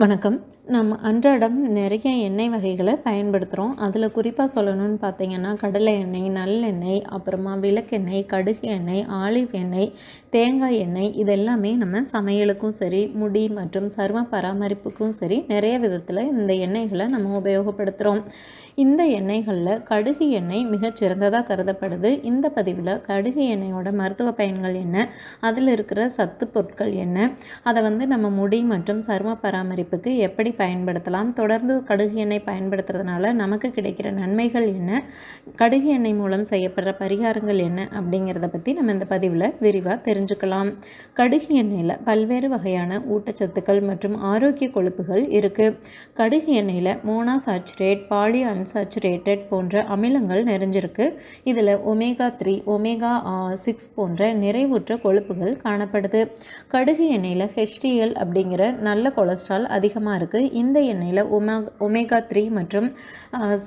வணக்கம். நம்ம அன்றாடம் நிறைய எண்ணெய் வகைகளை பயன்படுத்துகிறோம் அதில் குறிப்பாக சொல்லணும்னு பார்த்தீங்கன்னா கடலை எண்ணெய் நல்லெண்ணெய் அப்புறமா விளக்கெண்ணெய் கடுகு எண்ணெய் ஆலிவ் எண்ணெய் தேங்காய் எண்ணெய் இதெல்லாமே நம்ம சமையலுக்கும் சரி முடி மற்றும் சரும பராமரிப்புக்கும் சரி நிறைய விதத்தில் இந்த எண்ணெய்களை நம்ம உபயோகப்படுத்துகிறோம் இந்த எண்ணெய்களில் கடுகு எண்ணெய் மிகச்சிறந்ததாக கருதப்படுது. இந்த பதிவில் கடுகு எண்ணெயோட மருத்துவ பயன்கள் என்ன? அதில் இருக்கிற சத்து பொருட்கள் என்ன? அதை வந்து நம்ம முடி மற்றும் சரும பராமரிப்புக்கு எப்படி பயன்படுத்தலாம்? தொடர்ந்து கடுகு எண்ணெய் பயன்படுத்துறதுனால நமக்கு கிடைக்கிற நன்மைகள் என்ன? கடுகு எண்ணெய் மூலம் செய்யப்படுற பரிகாரங்கள் என்ன? அப்படிங்கிறத பற்றி நம்ம இந்த பதிவில் விரிவாக தெரிஞ்சுக்கலாம். கடுகு எண்ணெயில் பல்வேறு வகையான ஊட்டச்சத்துக்கள் மற்றும் ஆரோக்கிய கொழுப்புகள் இருக்குது கடுகு எண்ணெயில் மோனாசாச்சுரேட் பாலி அன்சாச்சுரேட்டட் போன்ற அமிலங்கள் நிறைஞ்சிருக்கு. இதில் ஒமேகா த்ரீ ஒமேகா சிக்ஸ் போன்ற நிறைவுற்ற கொழுப்புகள் காணப்படுது. கடுகு எண்ணெயில் ஹெச்டிஎல் அப்படிங்கிற நல்ல கொலஸ்ட்ரால் அதிகமாக இருக்குது இந்த எண்ணெயில் ஒமே ஒமேகா த்ரீ மற்றும்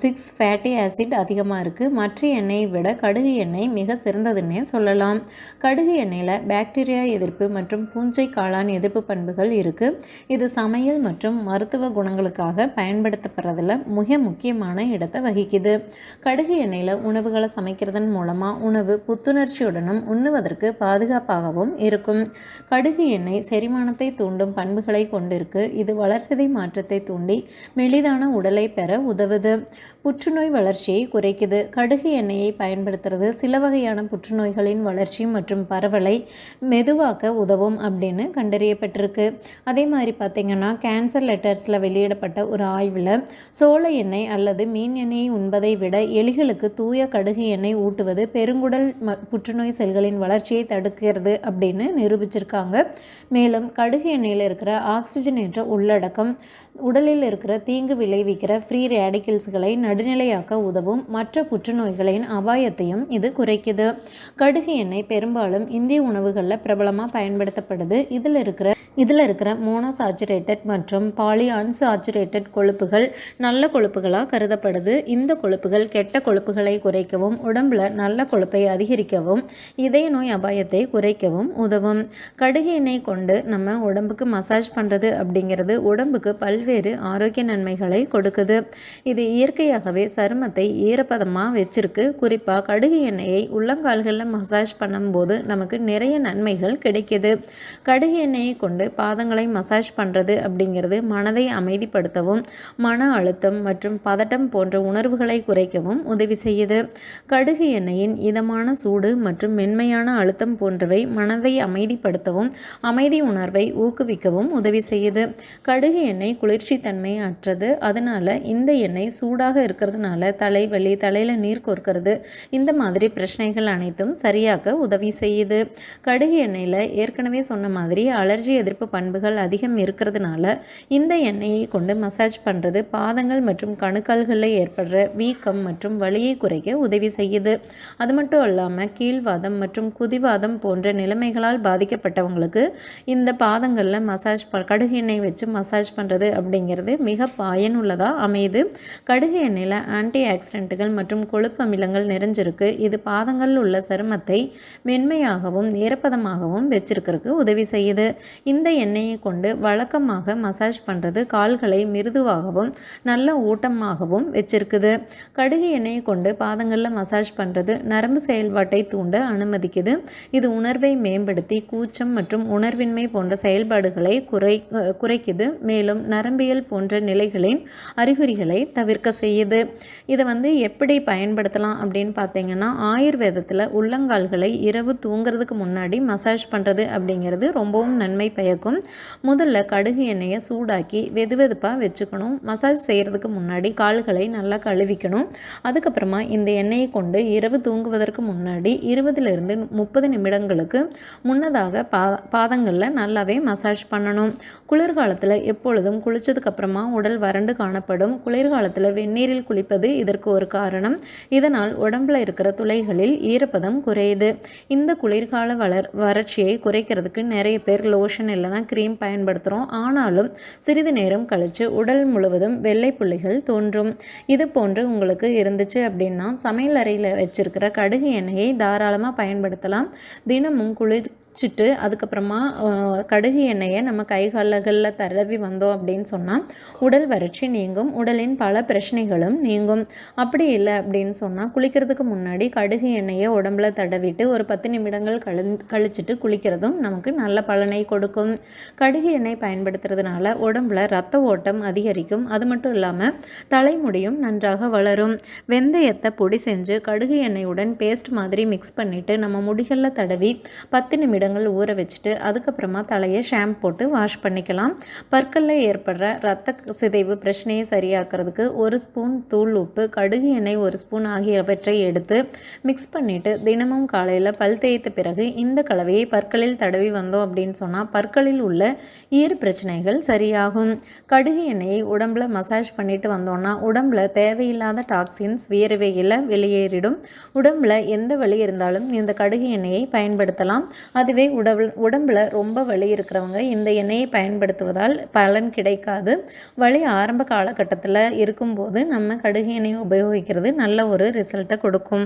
சிக்ஸ் ஃபேட்டி ஆசிட் அதிகமாக இருக்குது மற்ற எண்ணெயை விட கடுகு எண்ணெய் மிக சிறந்ததுன்னே சொல்லலாம். கடுகு எண்ணெயில் பாக்டீரியா எதிர்ப்பு மற்றும் பூஞ்சை காளான் எதிர்ப்பு பண்புகள் இருக்குது இது சமையல் மற்றும் மருத்துவ குணங்களுக்காக பயன்படுத்தப்படுறதில் மிக முக்கியமான இடத்தை வகிக்குது. கடுகு எண்ணெயில் உணவுகளை சமைக்கிறதன் மூலமாக உணவு புத்துணர்ச்சியுடனும் உண்ணுவதற்கு பாதுகாப்பாகவும் இருக்கும். கடுகு எண்ணெய் செரிமானத்தை தூண்டும் பண்புகளை கொண்டிருக்கு. இது வளர்சிதை மாற்றத்தை தூண்டி மெலிதான உடலை பெற உதவுது. புற்றுநோய் வளர்ச்சியை குறைக்குது. கடுகு எண்ணெயை பயன்படுத்துறது சில வகையான புற்றுநோய்களின் வளர்ச்சி மற்றும் பரவலை மெதுவாக்க உதவும் அப்படின்னு கண்டறியப்பட்டிருக்கு. அதே மாதிரி பார்த்திங்கன்னா கேன்சர் லெட்டர்ஸில் வெளியிடப்பட்ட ஒரு ஆய்வில் சோள எண்ணெய் அல்லது மீன் எண்ணெயை உண்பதை விட எலிகளுக்கு தூய கடுகு எண்ணெய் ஊட்டுவது பெருங்குடல் புற்றுநோய் செல்களின் வளர்ச்சியை தடுக்கிறது அப்படின்னு நிரூபிச்சிருக்காங்க. மேலும் கடுகு எண்ணெயில் இருக்கிற ஆக்சிஜனேற்ற உள்ளடக்கம் உடலில் இருக்கிற தீங்கு விளைவிக்கிற ஃப்ரீ ரேடிக்கல்ஸ்களை நடுநிலையாக்க உதவும் மற்ற புற்றுநோய்களின் அபாயத்தையும் இது குறைக்குது. கடுகு எண்ணெய் பெரும்பாலும் இந்திய உணவுகளில் பிரபலமாக பயன்படுத்தப்படுது. இதில் இருக்கிற இதில் இருக்கிற மோனோசாச்சுரேட்டட் மற்றும் பாலி அன்சாச்சுரேட்டட் கொழுப்புகள் நல்ல கொழுப்புகளாக கருதப்படுது. இந்த கொழுப்புகள் கெட்ட கொழுப்புகளை குறைக்கவும் உடம்புல நல்ல கொழுப்பை அதிகரிக்கவும் இதய நோய் அபாயத்தை குறைக்கவும் உதவும். கடுகு எண்ணெய் கொண்டு நம்ம உடம்புக்கு மசாஜ் பண்ணுறது அப்படிங்கிறது உடம்புக்கு பல் பல்வேறு ஆரோக்கிய நன்மைகளை கொடுக்குது. இது இயற்கையாகவே சருமத்தை ஈரப்பதமாக வச்சிருக்கு. குறிப்பாக கடுகு எண்ணெயை உள்ளங்கால்களில் மசாஜ் பண்ணும்போது நமக்கு நிறைய நன்மைகள் கிடைக்கிது. கடுகு எண்ணெயை கொண்டு பாதங்களை மசாஜ் பண்ணுறது அப்படிங்கிறது மனதை அமைதிப்படுத்தவும் மன அழுத்தம் மற்றும் பதட்டம் போன்ற உணர்வுகளை குறைக்கவும் உதவி செய்யுது. கடுகு எண்ணெயின் இதமான சூடு மற்றும் மென்மையான அழுத்தம் போன்றவை மனதை அமைதிப்படுத்தவும் அமைதி உணர்வை ஊக்குவிக்கவும் உதவி செய்யுது. கடுகு எண்ணெய் குளிர் தன்மை அற்றது. அதனால் இந்த எண்ணெய் சூடாக இருக்கிறதுனால தலைவலி தலையில் நீர் கொர்க்கிறது இந்த மாதிரி பிரச்சனைகள் அனைத்தும் சரியாக்க உதவி செய்யுது. கடுகு எண்ணெயில் ஏற்கனவே சொன்ன மாதிரி அலர்ஜி எதிர்ப்பு பண்புகள் அதிகம் இருக்கிறதுனால இந்த எண்ணெயை கொண்டு மசாஜ் பண்ணுறது பாதங்கள் மற்றும் கணுக்கால்களில் ஏற்படுற வீக்கம் மற்றும் வலியை குறைக்க உதவி செய்யுது. அது மட்டும் இல்லாமல் கீழ்வாதம் மற்றும் குதிவாதம் போன்ற நிலைமைகளால் பாதிக்கப்பட்டவங்களுக்கு இந்த பாதங்களில் மசாஜ் ப கடுகு எண்ணெய் வச்சு மசாஜ் பண்ணுறது அப்படிங்கிறது மிக பயனுள்ளதாக அமையுது. கடுகு எண்ணெயில் ஆன்டி ஆக்சிடென்ட்டுகள் மற்றும் கொழுப்பு அமிலங்கள் நிறைஞ்சிருக்கு. இது பாதங்களில் உள்ள சருமத்தை மென்மையாகவும் ஈரப்பதமாகவும் வச்சிருக்கிறதுக்கு உதவி செய்யுது. இந்த எண்ணெயை கொண்டு வழக்கமாக மசாஜ் பண்ணுறது கால்களை மிருதுவாகவும் நல்ல ஊட்டமாகவும் வச்சிருக்குது. கடுகு எண்ணெயை கொண்டு பாதங்களில் மசாஜ் பண்ணுறது நரம்பு செயல்பாட்டை தூண்ட அனுமதிக்குது. இது உணர்வை மேம்படுத்தி கூச்சம் மற்றும் உணர்வின்மை போன்ற செயல்பாடுகளை குறை குறைக்குது. மேலும் நரம்பு நரம்பியல் போன்ற நிலைகளின் அறிகுறிகளை தவிர்க்க செய்யுது. இதை வந்து எப்படி பயன்படுத்தலாம் அப்படின்னு பார்த்தீங்கன்னா ஆயுர்வேதத்தில் உள்ளங்கால்களை இரவு தூங்குறதுக்கு முன்னாடி மசாஜ் பண்ணுறது அப்படிங்கிறது ரொம்பவும் நன்மை பயக்கும். முதல்ல கடுகு எண்ணெயை சூடாக்கி வெது வெதுப்பாக வச்சுக்கணும். மசாஜ் செய்கிறதுக்கு முன்னாடி கால்களை நல்லா கழுவிக்கணும். அதுக்கப்புறமா இந்த எண்ணெயை கொண்டு இரவு தூங்குவதற்கு முன்னாடி இருபதுலேருந்து முப்பது நிமிடங்களுக்கு முன்னதாக பா பாதங்களில் நல்லாவே மசாஜ் பண்ணணும். குளிர்காலத்தில் எப்பொழுதும் குளித்ததுக்கப்புறமா உடல் வறண்டு காணப்படும். குளிர்காலத்தில் வெந்நீரில் குளிப்பது இதற்கு ஒரு காரணம். இதனால் உடம்பில் இருக்கிற துளைகளில் ஈரப்பதம் குறையுது. இந்த குளிர்கால வளர் வறட்சியை குறைக்கிறதுக்கு நிறைய பேர் லோஷன் இல்லைனா க்ரீம் பயன்படுத்துகிறோம் ஆனாலும் சிறிது நேரம் கழித்து உடல் முழுவதும் வெள்ளை புள்ளிகள் தோன்றும். இது போன்று உங்களுக்கு இருந்துச்சு அப்படின்னா சமையல் அறையில் வச்சிருக்கிற கடுகு எண்ணெயை தாராளமாக பயன்படுத்தலாம். தினமும் குளிர் வச்சுட்டு அதுக்கப்புறமா கடுகு எண்ணெயை நம்ம கைகால்களில் தடவி வந்தோம் அப்படின்னு சொன்னால் உடல் வறட்சி நீங்கும் உடலின் பல பிரச்சனைகளும் நீங்கும். அப்படி இல்லை அப்படின்னு சொன்னால் குளிக்கிறதுக்கு முன்னாடி கடுகு எண்ணெயை உடம்புல தடவிட்டு ஒரு பத்து நிமிடங்கள் கழி கழிச்சிட்டு குளிக்கிறதும் நமக்கு நல்ல பலனை கொடுக்கும். கடுகு எண்ணெய் பயன்படுத்துறதுனால உடம்புல ரத்த ஓட்டம் அதிகரிக்கும். அது மட்டும் இல்லாமல் தலைமுடியும் நன்றாக வளரும். வெந்தயத்தை பொடி செஞ்சு கடுகு எண்ணெயுடன் பேஸ்ட் மாதிரி மிக்ஸ் பண்ணிவிட்டு நம்ம முடிகளில் தடவி பத்து நிமிடம் நிமிடங்கள் ஊற வச்சுட்டு அதுக்கப்புறமா தலையை ஷாம்பு போட்டு வாஷ் பண்ணிக்கலாம். பற்களில் ஏற்படுற ரத்த சிதைவு பிரச்சனையை சரியாக்குறதுக்கு ஒரு ஸ்பூன் தூள் உப்பு கடுகு எண்ணெய் ஒரு ஸ்பூன் ஆகியவற்றை எடுத்து மிக்ஸ் பண்ணிவிட்டு தினமும் காலையில் பல் தேய்த்த பிறகு இந்த கலவையை பற்களில் தடவி வந்தோம் அப்படின்னு சொன்னால் பற்களில் உள்ள ஈர் பிரச்சனைகள் சரியாகும். கடுகு எண்ணெயை உடம்புல மசாஜ் பண்ணிட்டு வந்தோம்னா உடம்புல தேவையில்லாத டாக்ஸின்ஸ் வியர்வையில் வெளியேறிடும். உடம்புல எந்த வலி இருந்தாலும் இந்த கடுகு எண்ணெயை பயன்படுத்தலாம். அதுவே இதுவே உடல் உடம்பில் ரொம்ப வலி இருக்கிறவங்க இந்த எண்ணெயை பயன்படுத்துவதால் பலன் கிடைக்காது. வலி ஆரம்ப காலகட்டத்தில் இருக்கும்போது நம்ம கடுகு எண்ணெயை உபயோகிக்கிறது நல்ல ஒரு ரிசல்ட்டை கொடுக்கும்.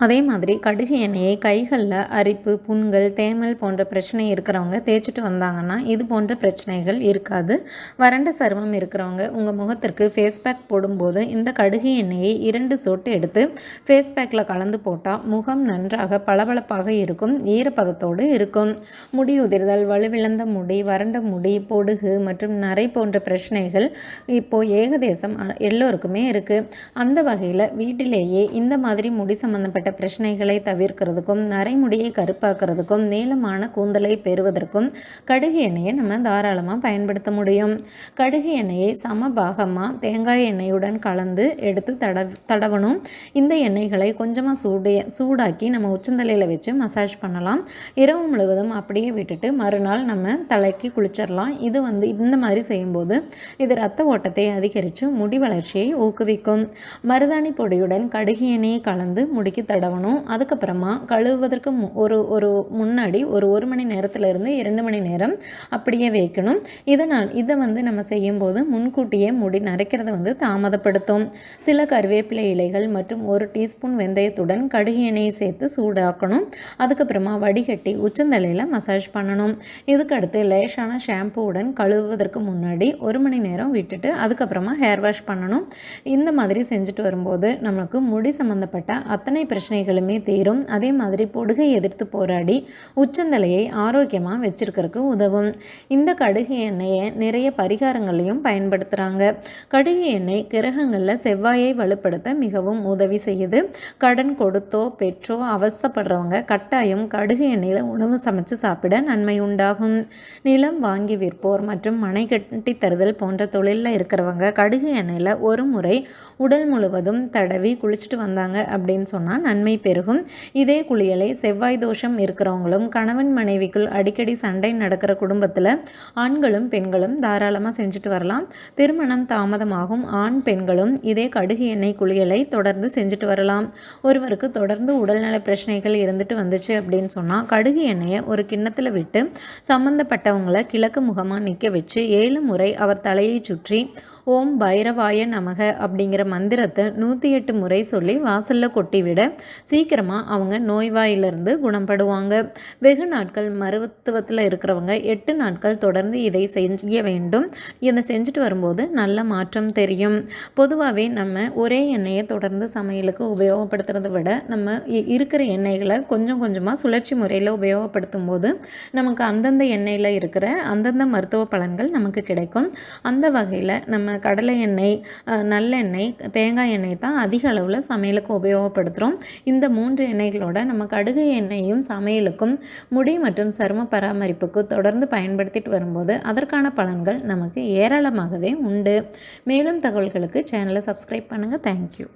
அதே மாதிரி கடுகு எண்ணெயை கைகளில் அரிப்பு புண்கள் தேமல் போன்ற பிரச்சனை இருக்கிறவங்க தேய்ச்சிட்டு வந்தாங்கன்னா இது போன்ற பிரச்சனைகள் இருக்காது. வறண்ட சருமம் இருக்கிறவங்க உங்கள் முகத்திற்கு ஃபேஸ் பேக் போடும்போது இந்த கடுகு எண்ணெயை இரண்டு சொட்டு எடுத்து ஃபேஸ் பேக்கில் கலந்து போட்டால் முகம் நன்றாக பளபளப்பாக இருக்கும் ஈரப்பதத்தோடு இருக்கும். முடி உதிர்தல் வலுவிழந்த முடி வறண்ட முடி பொடுகு மற்றும் நரை போன்ற பிரச்சனைகள் இப்போது ஏகதேசம் எல்லோருக்குமே இருக்குது அந்த வகையில் வீட்டிலேயே இந்த மாதிரி முடி சம்மந்தப்பட்ட பிரச்சனைகளை தவிர்க்கிறதுக்கும் நரைமுடியை கருப்பாக்குறதுக்கும் நீளமான கூந்தலை பெறுவதற்கும் கடுகு எண்ணெயை நம்ம தாராளமாக பயன்படுத்த முடியும். கடுகு எண்ணெயை சம பாகமாக தேங்காய் எண்ணெயுடன் கலந்து எடுத்து தட தடவணும். இந்த எண்ணெய்களை கொஞ்சமாக சூடைய சூடாக்கி நம்ம உச்சந்தலையில் வச்சு மசாஜ் பண்ணலாம். இரவு முழுவதும் அப்படியே விட்டுட்டு மறுநாள் நம்ம தலைக்கு குளிச்சிடலாம். இது வந்து இந்த மாதிரி செய்யும்போது இது ரத்த ஓட்டத்தை அதிகரித்து முடி வளர்ச்சியை ஊக்குவிக்கும். மருதாணி பொடியுடன் கடுகு எண்ணெயை கலந்து முடிக்கு தடவணும். அதுக்கப்புறமா கழுவுவதற்கு ஒரு ஒரு முன்னாடி ஒரு ஒரு மணி நேரத்துலேருந்து இரண்டு மணி நேரம் அப்படியே வைக்கணும். இதனால் இதை வந்து நம்ம செய்யும்போது முன்கூட்டியே முடி நரைக்கிறத வந்து தாமதப்படுத்தும். சில கருவேப்பிலை இலைகள் மற்றும் ஒரு டீஸ்பூன் வெந்தயத்துடன் கடுகு எண்ணெயை சேர்த்து சூடாக்கணும். அதுக்கப்புறமா வடிகட்டி உச்சந்தலையில் மசாஜ் பண்ணணும். இதுக்கடுத்து லேஷான ஷாம்புவுடன் கழுவுவதற்கு முன்னாடி ஒரு மணி நேரம் விட்டுட்டு அதுக்கப்புறமா ஹேர் வாஷ் பண்ணணும். இந்த மாதிரி செஞ்சுட்டு வரும்போது நம்மளுக்கு முடி சம்மந்தப்பட்ட அத்தனை பிரச்சனை பிரச்சனைகளுமே தீரும். அதே மாதிரி பொடுகை எதிர்த்து போராடி உச்சந்தலையை ஆரோக்கியமாக வச்சிருக்கிறதுக்கு உதவும். இந்த கடுகு எண்ணெயை நிறைய பரிகாரங்களையும் பயன்படுத்துகிறாங்க கடுகு எண்ணெய் கிரகங்களில் செவ்வாயை வலுப்படுத்த மிகவும் உதவி செய்யுது. கடன் கொடுத்தோ பெற்றோ அவஸ்தப்படுறவங்க கட்டாயம் கடுகு எண்ணெயில் உணவு சமைச்சு சாப்பிட நன்மை உண்டாகும். நிலம் வாங்கி விற்போர் மற்றும் மனை கட்டி தருதல் போன்ற தொழிலில் இருக்கிறவங்க கடுகு எண்ணெயில் ஒரு முறை உடல் முழுவதும் தடவி குளிச்சுட்டு வந்தாங்க அப்படின்னு சொன்னால் நன்மை பெருகும். இதே குளியலை செவ்வாய் தோஷம் இருக்கிறவங்களும் கணவன் மனைவிக்குள் அடிக்கடி சண்டை நடக்கிற குடும்பத்தில் ஆண்களும் பெண்களும் தாராளமாக செஞ்சுட்டு வரலாம். திருமணம் தாமதமாகும். ஆண் பெண்களும் இதே கடுகு எண்ணெய் குளியலை தொடர்ந்து செஞ்சுட்டு வரலாம். ஒருவருக்கு தொடர்ந்து உடல்நல பிரச்சனைகள் இருந்துட்டு வந்துச்சு அப்படின்னு சொன்னால் கடுகு எண்ணெயை ஒரு கிண்ணத்தில் விட்டு சம்மந்தப்பட்டவங்களை கிழக்கு முகமாக நிற்க வச்சு ஏழு முறை அவர் தலையை சுற்றி ஓம் பைரவாய நமக அப்படிங்கிற மந்திரத்தை நூற்றி எட்டு முறை சொல்லி வாசலில் கொட்டிவிட சீக்கிரமாக அவங்க நோய்வாயிலிருந்து குணப்படுவாங்க. வெகு நாட்கள் மருத்துவத்தில் இருக்கிறவங்க எட்டு நாட்கள் தொடர்ந்து இதை செய்ய வேண்டும். இதை செஞ்சுட்டு வரும்போது நல்ல மாற்றம் தெரியும். பொதுவாகவே நம்ம ஒரே எண்ணெயை தொடர்ந்து சமையலுக்கு உபயோகப்படுத்துறத விட நம்ம இருக்கிற எண்ணெய்களை கொஞ்சம் கொஞ்சமாக சுழற்சி முறையில் உபயோகப்படுத்தும் போது நமக்கு அந்தந்த எண்ணெயில் இருக்கிற அந்தந்த மருத்துவ பலன்கள் நமக்கு கிடைக்கும். அந்த வகையில் நம்ம கடலை எண்ணெய் நல்லெண்ணெய் தேங்காய் எண்ணெய் தான் அதிக அளவில் சமையலுக்கு உபயோகப்படுத்துகிறோம் இந்த மூன்று எண்ணெய்களோட நம்ம கடுகு எண்ணெயும் சமையலுக்கும் முடி மற்றும் சரும பராமரிப்புக்கு தொடர்ந்து பயன்படுத்திட்டு வரும்போது அதற்கான பலன்கள் நமக்கு ஏராளமாகவே உண்டு. மேலும் தகவல்களுக்கு சேனலை சப்ஸ்கிரைப் பண்ணுங்கள் தேங்க்யூ